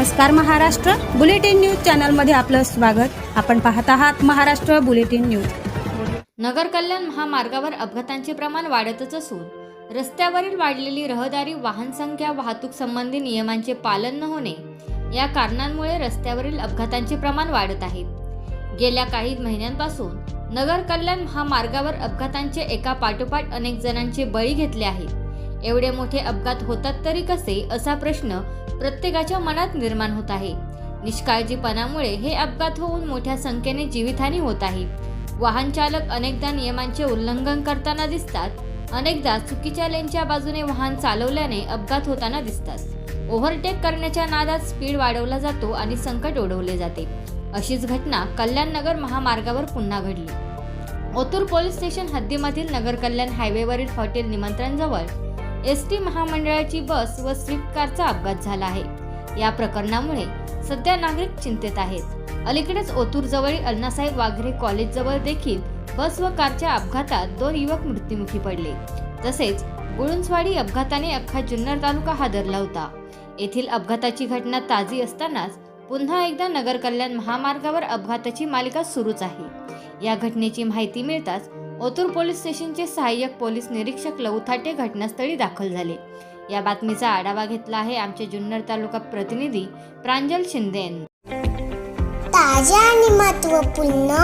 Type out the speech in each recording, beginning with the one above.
नमस्कार Maharashtra. Bulletin news चॅनलमध्ये आपलं स्वागत. आपण पाहत आहात महाराष्ट्र बुलेटिन न्यूज. नगर कल्याण महामार्गावर अपघातांचे प्रमाण वाढतच असून रस्त्यावरील वाढलेली रहदारी वाहन संख्या वाहतूक संबंधी नियमांचे पालन न होणे या कारणांमुळे रस्त्यावरील अपघातांचे प्रमाण वाढत आहे. गेल्या काही महिन्यांपासून नगर कल्याण महामार्गावर अपघातांचे एका पाठोपाठ अनेक जणांचे बळी घेतले आहेत. एवढे मोठे अपघात होतात तरी कसे असा प्रश्न प्रत्येकाच्या मनात निर्माण होत आहे. निष्काळजीपणामुळे हे अपघात होऊन मोठ्या संख्येने जीवितहानी होत आहे. वाहन चालक अनेकदा नियमांचे उल्लंघन करताना दिसतात. अनेकदा चुकीच्या लेनच्या बाजूने वाहन चालवल्याने अपघात होताना दिसतात. ओव्हरटेक करण्याच्या नादात स्पीड वाढवला जातो आणि संकट ओढवले जाते. अशीच घटना कल्याण नगर महामार्गावर पुन्हा घडली. ओतूर पोलीस स्टेशन हद्दीमधील नगर कल्याण हायवेवरील हॉटेल निमंत्रणजवळ एस टी महामंडळाची बस व स्विफ्ट कारचा अपघात झाला आहे. या प्रकरणामुळे सध्या नागरिक चिंतेत आहेत. अलीकडेच ओतूर जवळील अण्णासाहेब वाघरे कॉलेज जवळ देखील बस व कारच्या अपघातात दोन युवक मृत्युमुखी पडले. तसेच गुळुंजवाडी अपघाताने अख्खा जुन्नर तालुका हादरला होता. येथील अपघाताची घटना ताजी असतानाच पुन्हा एकदा नगर कल्याण महामार्गावर अपघाताची मालिका सुरूच आहे. या घटनेची माहिती मिळताच ओतूर पोलीस स्टेशनचे सहाय्यक पोलीस निरीक्षक लवथाटे घटनास्थळी दाखल झाले. या बातमीचा आढावा घेतला आहे आमचे जुन्नर तालुका प्रतिनिधी प्रांजल शिंदे यांनी. ताज्या आणि महत्त्वपूर्ण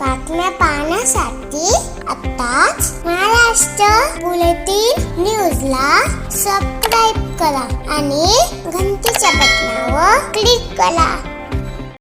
बातम्या पाहण्यासाठी आताच महाराष्ट्र बुलेटिन न्यूजला सबस्क्राईब करा आणि घंटीच्या बटनावर क्लिक करा.